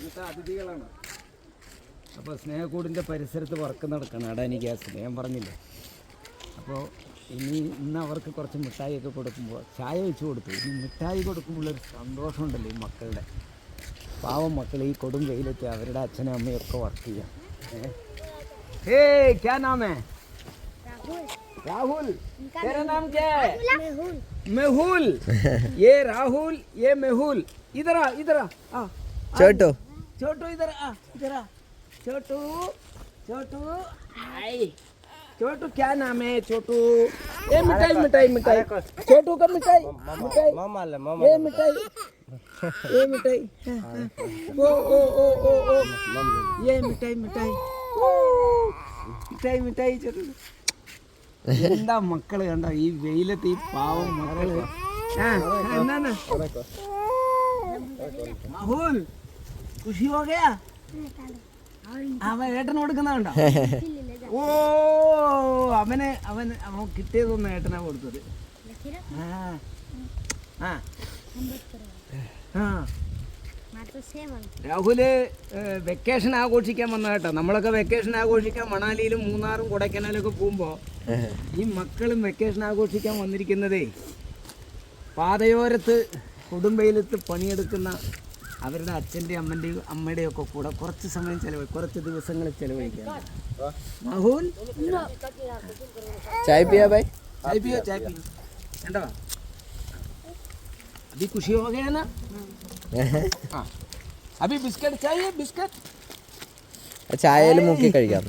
ഇവിടുത്തെ അതിഥികളാണ് അപ്പോൾ സ്നേഹക്കൂടിൻ്റെ പരിസരത്ത് വർക്ക് നടക്കണം അടാനി ഗ്യാസിൽ ഞാൻ പറഞ്ഞില്ലേ അപ്പോൾ ഇനി ഇന്ന് അവർക്ക് കുറച്ച് മിഠായിയൊക്കെ കൊടുക്കുമ്പോൾ ചായ വെച്ച് കൊടുത്തു ഇനി മിഠായി കൊടുക്കുമ്പോഴൊരു സന്തോഷമുണ്ടല്ലോ ഈ മക്കളുടെ പാവം മക്കൾ ഈ കൊടും വെയിലത്ത് അവരുടെ അച്ഛനും അമ്മയൊക്കെ വർക്ക് ചെയ്യാം ഏ ക്യാ നാം ഹേ राहुल तेरा नाम क्या है मेहुल ये राहुल ये मेहुल इधर आ इधर आ आ ചോട്ടോ छोटू इधर आ इधर आ छोटू छोटू हाय छोटू क्या नाम है छोटू ये मिठाई मिठाई मिठाई छोटू का मिठाई मिठाई ये मिठाई ये मिठाई हाँ, हाँ। ओ ओ ओ ओ ओ ये मिठाई मिठाई ओ, मिठाई मिठाई छोटू എന്താ മക്കള് കണ്ടോ ഈ വെയിലത്ത് ഈ പാവം മക്കള് ആ, ആ, എന്നാണ് ഹോ ഗയാ അവൻ ഏട്ടന് കൊടുക്കുന്നതുണ്ടോ ഓ അവന് അവൻ അവൻ കിട്ടിയതൊന്നും ഏട്ടനാ കൊടുത്തത്. ആ ആ. ആ. രാഹുൽ വെക്കേഷൻ ആഘോഷിക്കാൻ വന്ന കേട്ടോ. നമ്മളൊക്കെ വെക്കേഷൻ ആഘോഷിക്കാൻ മണാലിയിലും മൂന്നാറും കൊടൈക്കനാലും ഒക്കെ പോകുമ്പോൾ ഈ മക്കളും വെക്കേഷൻ ആഘോഷിക്കാൻ വന്നിരിക്കുന്നതേ പാതയോരത്ത് കൊടുമ്പയിലത്ത് പണിയെടുക്കുന്ന അവരുടെ അച്ഛൻ്റെയും അമ്മൻ്റെയും അമ്മയുടെയും ഒക്കെ കൂടെ കുറച്ച് സമയം ചെലവഴി കുറച്ച് ദിവസങ്ങൾ ചെലവഴിക്കാൻ മഹൂൽ ചായ പിയാ ബൈ चाय पियो चाय पियो ठंडा अभी खुशी हो गया ना हाँ अभी बिस्किट चाहिए बिस्किट ചായയിൽ മുക്കി കഴിക്കാം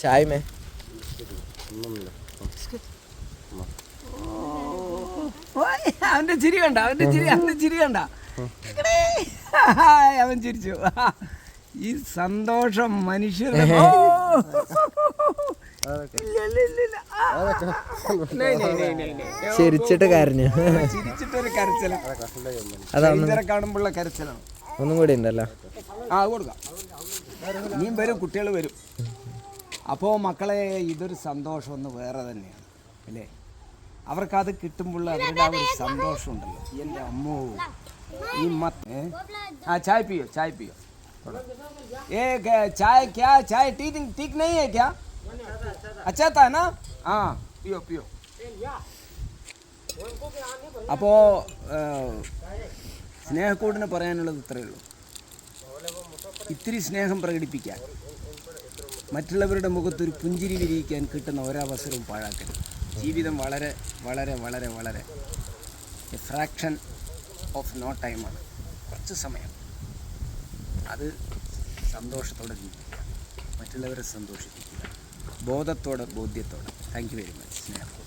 ചായ മേ ഓയ്, അവന്റെ ചിരി കണ്ട അവന്റെ ചിരി അവന്റെ ചിരി കണ്ട. അവൻ ചിരിച്ചു. ഈ സന്തോഷം മനുഷ്യരുടെ നെയ്. ചിരിച്ചിട്ട് കരഞ്ഞു. ചിരിച്ചിട്ടൊരു കരച്ചിലാണ് കാണുമ്പോഴുള്ള കരച്ചിലാണ്. ഒന്നും കൂടി ഉണ്ടല്ലോ. ആ കൊടുക്കാം. ഇനിയും വരും കുട്ടികൾ വരും. അപ്പോൾ മക്കളെ ഇതൊരു സന്തോഷം ഒന്ന് വേറെ തന്നെയാണ്. അല്ലേ? അവർക്കത് കിട്ടുമ്പോൾ അവരുടെ ആ ഒരു സന്തോഷം ഉണ്ടല്ലോ എൻ്റെ അമ്മോ ഈ മ ഏ? ആ ചായ പിയോ ചായ പിയോ ഏ ക- ചായ ക്യാ ചായ ठीक ठीक नहीं है क्या अच्छा था ना ആ പിയോ പിയോ അപ്പോൾ സ്നേഹക്കൂടിന് പറയാനുള്ളത് ഇത്രയേ ഉള്ളൂ ഇത്തിരി സ്നേഹം പ്രകടിപ്പിക്കാൻ മറ്റുള്ളവരുടെ മുഖത്തൊരു പുഞ്ചിരി വിരിയിക്കാൻ കിട്ടുന്ന ഒരവസരവും പാഴാക്കരുത് ജീവിതം വളരെ വളരെ വളരെ വളരെ എ ഫ്രാക്ഷൻ ഓഫ് നോ ടൈമാണ് കുറച്ച് സമയം. അത് സന്തോഷത്തോടെ ജീവിക്കുക. മറ്റുള്ളവരെ സന്തോഷിപ്പിക്കുക. ബോധത്തോടെ ബോധ്യത്തോടെ. താങ്ക് യു വെരി മച്ച് സ്നേഹം.